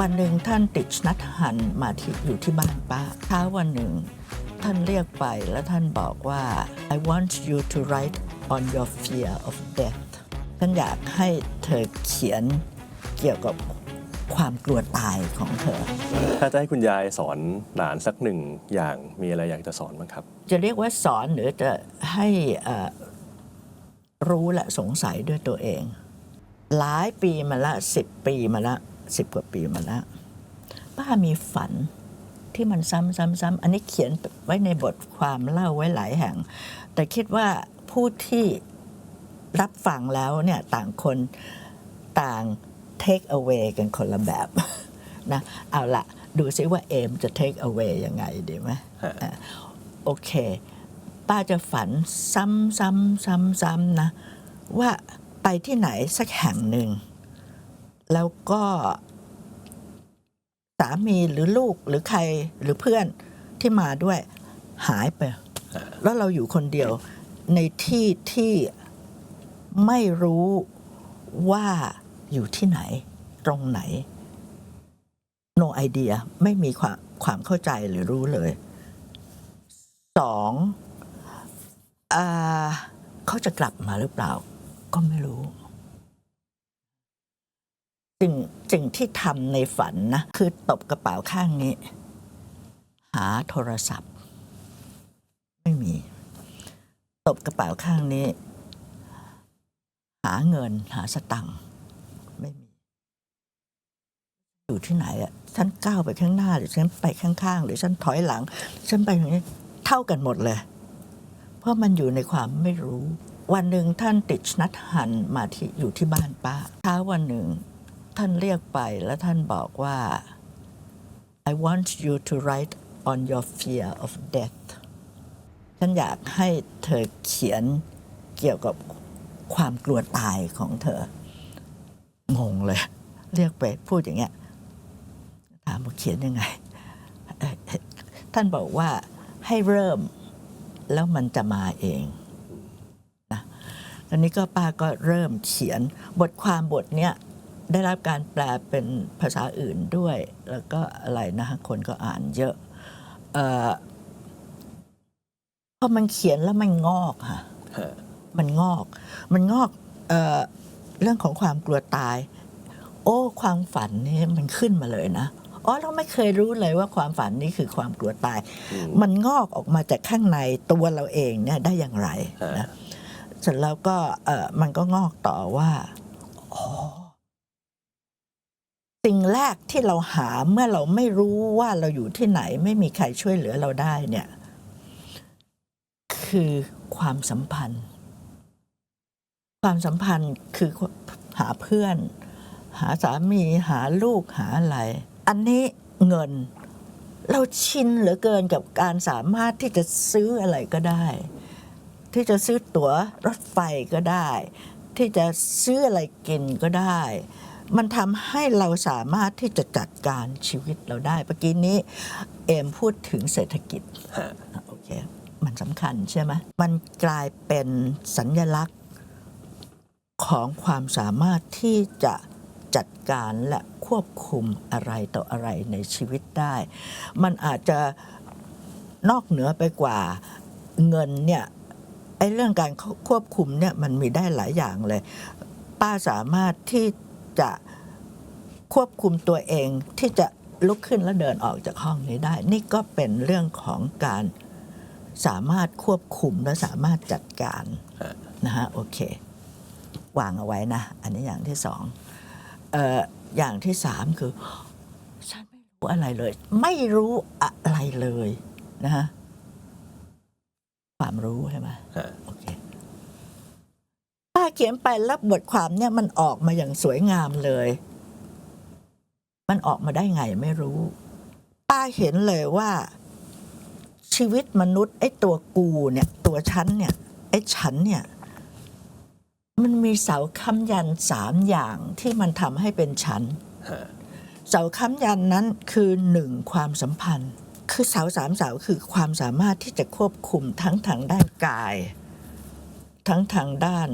วันหนึ่งท่านติดนัดหันมาที่อยู่ที่บ้านป้าเช้าวันหนึ่ง ท่านเรียกไปแล้วท่านบอกว่า I want you to write on your fear of death ท่านอยากให้เธอเขียนเกี่ยวกับความกลัวตายของเธอ ถ้าจะให้คุณยายสอนหลานสักหนึ่งอย่างมีอะไรอยากจะสอนบ้างครับ จะเรียกว่าสอนหรือจะให้เอ่อรู้และสงสัยด้วยตัวเอง หลายปีมาละสิบปีมาละ สิบกว่าปีมาละป้ามีฝันที่มันซ้ำซ้ำซ้ำอันนี้เขียนไว้ในบทความเล่าไว้หลายแห่ง แต่คิดว่าผู้ที่รับฟังแล้วเนี่ยต่างคนต่าง take away กันคนละแบบนะเอาละดูซิว่าเอมจะ take away ยังไงดีไหมฮะอะโอเค ป้าจะฝันซ้ำซ้ำซ้ำซ้ำนะ ว่าไปที่ไหนสักแห่งหนึ่ง แล้วก็สามีหรือลูกหรือใครหรือเพื่อนที่มาด้วยหายไป แล้วเราอยู่คนเดียวในที่ที่ไม่รู้ว่าอยู่ที่ไหน ตรงไหน no idea ไม่มีความความเข้าใจหรือรู้เลยสองอาเขาจะกลับมาหรือเปล่า ก็ไม่รู้ สิ่งสิ่งที่ทำในฝันนะ คือตบกระเป๋าข้างนี้ หาโทรศัพท์ ไม่มี ตบกระเป๋าข้างนี้ หาเงินหาสตังค์ไม่มี อยู่ที่ไหนอะฉันก้าวไปข้างหน้าหรือฉันไปข้างๆ หรือฉันถอยหลัง ฉันไปอย่างนี้เท่ากันหมดเลย เพราะมันอยู่ในความไม่รู้ วันหนึ่งท่านติดนัดหันมาที่อยู่ที่บ้านป้าเช้าวันหนึ่ง ท่านเรียกไปแล้วท่านบอกว่า I want you to write on your fear of death ฉันอยากให้เธอเขียนเกี่ยวกับความกลัวตายของเธอ งงเลย เรียกไปพูดอย่างเงี้ย ถามว่าเขียนยังไง ท่านบอกว่าให้เริ่มแล้วมันจะมาเองนะตอนนี้ก็ป้าก็เริ่มเขียนบทความบทเนี้ย ได้รับการแปลเป็นภาษาอื่นด้วย แล้วก็อะไรนะคนก็อ่านเยอะเออพอมันเขียนแล้วมันงอกค่ะฮะมันงอก มันงอกเออเรื่องของความกลัวตาย โอ้ ความฝันนี่มันขึ้นมาเลยนะอ๋อเราไม่เคยรู้เลยว่าความฝันนี้คือความกลัวตายอืมมันงอกออกมาจากข้างในตัวเราเองเนี่ยได้อย่างไรฮะนะเสร็จแล้วก็เออมันก็งอกต่อว่าอ๋อ สิ่งแรกที่เราหาเมื่อเราไม่รู้ว่าเราอยู่ที่ไหน ไม่มีใครช่วยเหลือเราได้เนี่ย คือความสัมพันธ์ ความสัมพันธ์คือหาเพื่อน หาสามีหาลูกหาอะไร อันนี้เงิน เราชินเหลือเกินกับการสามารถที่จะซื้ออะไรก็ได้ ที่จะซื้อตั๋วรถไฟก็ได้ ที่จะซื้ออะไรกินก็ได้ มันทำให้เราสามารถที่จะจัดการชีวิตเราได้เมื่อกี้นี้ เอมพูดถึงเศรษฐกิจโอเคมันสำคัญใช่ไหมมันกลายเป็นสัญญลักษณ์ของความสามารถที่จะจัดการและควบคุมอะไรต่ออะไรในชีวิตได้ มันอาจจะนอกเหนือไปกว่าเงินเนี่ยไอ้เรื่องการควบคุมเนี่ยมันมีได้หลายอย่างเลย ป้าสามารถที่ จะควบคุมตัวเองที่จะลุกขึ้นแล้วเดินออกจากห้องนี้ได้ นี่ก็เป็นเรื่องของการสามารถควบคุมและสามารถจัดการนะฮะโอเควางเอาไว้นะ อันนี้อย่างที่สองอออย่างที่สามคือ ฉันไม่รู้อะไรเลย ไม่รู้อะไรเลยนะฮะความรู้ใช่ไหมโอ เขียนไปแล้วบทความเนี่ยมันออกมาอย่างสวยงามเลย มันออกมาได้ไงไม่รู้ ป้าเห็นเลยว่า ชีวิตมนุษย์ไอ้ตัวกูเนี่ย ตัวฉันเนี่ยไอ้ฉันเนี่ย มันมีเสาค้ำยันสามอย่างที่มันทำให้เป็นฉันเสาค้ำยันนั้นคือหนึ่งความสัมพันธ์ คือเสาสามเสาคือความสามารถที่จะควบคุมทั้งทางด้านกาย ทั้งทางด้าน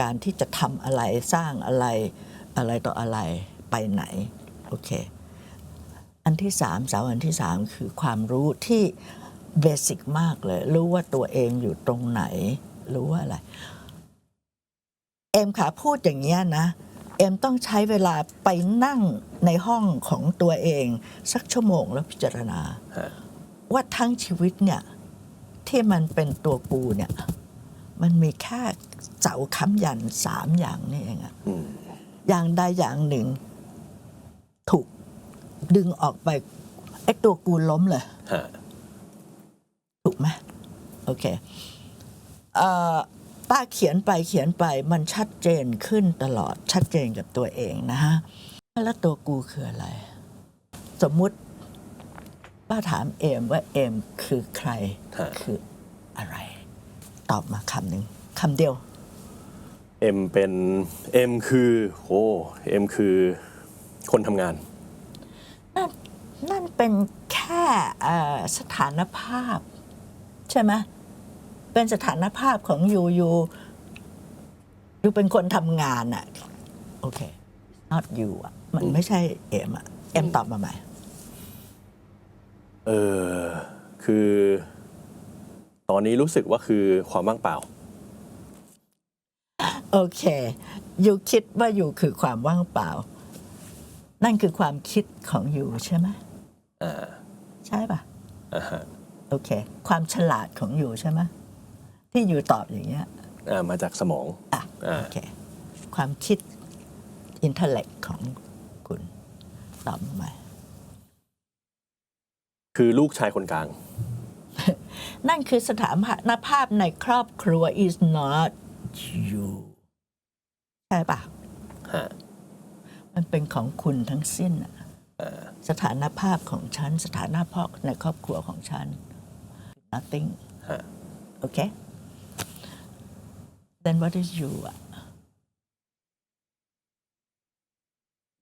การที่จะทำอะไรสร้างอะไรอะไรต่ออะไรไปไหนโอเคอันที่สามเสาอันที่สามคือความรู้ที่เบสิกมากเลย รู้ว่าตัวเองอยู่ตรงไหน รู้ว่าอะไร เอ็มขาพูดอย่างเงี้ยนะ เอ็มต้องใช้เวลาไปนั่งในห้องของตัวเอง สักชั่วโมงแล้วพิจารณาฮะว่าทั้งชีวิตเนี่ย ที่มันเป็นตัวกูเนี่ย มันมีแค่เสาค้ำยันสามอย่างนี่เองอะอืมอย่างใดอย่างหนึ่ง ถูกดึงออกไปไอ้ตัวกูล้มเลยฮะถูกไหมโอเคเอ่อป้าเขียนไปเขียนไปมันชัดเจนขึ้นตลอดชัดเจนกับตัวเองนะฮะแล้วตัวกูคืออะไร สมมุติป้าถามเอมว่าเอมคือใครฮะคืออะไร ตอบมาคำหนึ่งคำเดียวเอ็มเป็นเอ็มคือโอ้เอ็มคือคนทำงาน นั่นนั่นเป็นแค่เอ่อสถานภาพ ใช่ไหมเป็นสถานภาพของยูยูยูเป็นคนทำงานอะโอเค not you อะมันไม่ใช่เอ็มอะเอ็มตอบมาใหม่ เออคือ ตอนนี้รู้สึกว่าคือความว่างเปล่า โอเคยูคิดว่ายูคือความว่างเปล่า นั่นคือความคิดของยูใช่ไหมอ่าใช่ปะอ่าฮะโอเค ความฉลาดของยูใช่ไหมที่ยูตอบอย่างเงี้ยอ่ามาจากสมองอะอ่าโอเค ความคิดอินเท l เล็กของคุณตอบมาใหม่คือลูกชายคนกลาง นั่นคือสถานภาพในครอบครัว is not you ใช่ปะฮะมันเป็นของคุณทั้งสิ้นน่ะสถานภาพของฉัน สถานะพ่อในครอบครัวของฉัน nothing ฮะโอเค then what is you อะ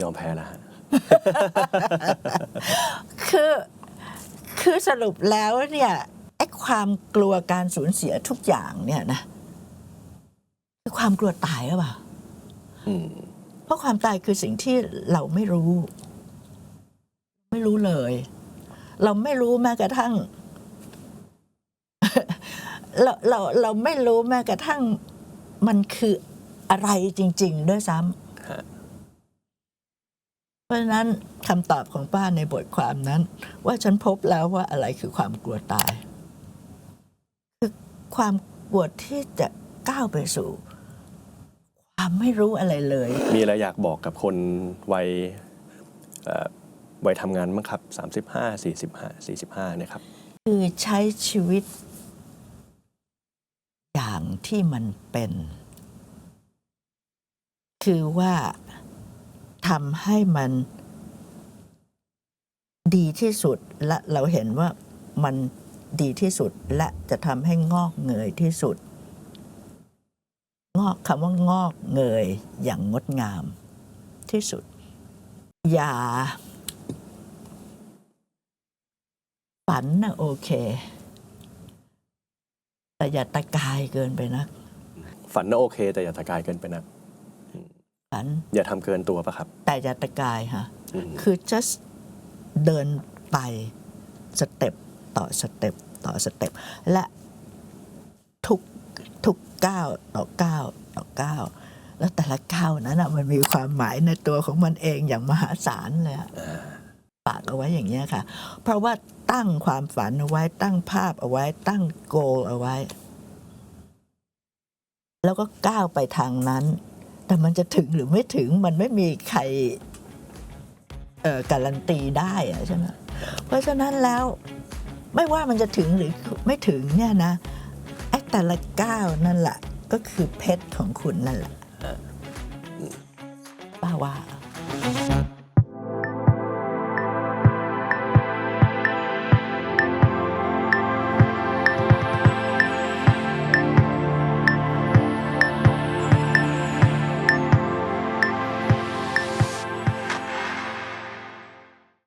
ยอมแพ้แล้วฮะคือ คือสรุปแล้วเนี่ยไอ้ ความกลัวการสูญเสียทุกอย่างเนี่ยนะคือความกลัวตายหรือเปล่าอืมเพราะความตายคือสิ่งที่เราไม่รู้ ไม่รู้เลย เราไม่รู้แม้กระทั่ง เราเราเราไม่รู้แม้กระทั่ง มันคืออะไรจริง ๆ ด้วยซ้ำฮะเพราะฉะนั้นคำตอบของป้าในบทความนั้น ว่าฉันพบแล้วว่าอะไรคือความกลัวตาย คือความกลัวที่จะก้าวไปสู่ความไม่รู้อะไรเลย มีอะไรอยากบอกกับคนวัยเอ่อวัยทำงานบ้างครับ 35 45 45เนี่ยครับ คือใช้ชีวิต อย่างที่มันเป็น คือว่าทำให้มันดีที่สุดและเราเห็นว่ามัน ดีที่สุดและจะทำให้งอกเงยที่สุด งอกคำว่างอกเงยอย่างงดงามที่สุด อย่า ฝันนะโอเค แต่อย่าตะกายเกินไปนะฝันน่ะโอเค แต่อย่าตะกายเกินไปนะฝัน อย่าทำเกินตัวปะครับแต่อย่าตะกายฮะอืม คือ just เดินไปสเต็ป ต่อสเต็ปต่อสเต็ปและทุกทุกก้าวต่อก้าวต่อก้าวแล้วแต่ละก้าวนั้นมันมีความหมายในตัวของมันเองอย่างมหาศาลเลยอะฝากเอาไว้อย่างนี้ค่ะ เพราะว่าตั้งความฝันเอาไว้ตั้งภาพเอาไว้ ตั้งโกเอาไว้ แล้วก็ก้าวไปทางนั้น แต่มันจะถึงหรือไม่ถึงมันไม่มีใครเออการันตีได้อะใช่ไหมเพราะฉะนั้นแล้ว ไม่ว่ามันจะถึงหรือไม่ถึงเนี่ยนะไอ้แต่ละก้าวนั่นแหละก็คือเพชรของคุณนั่นแหละป้าว่า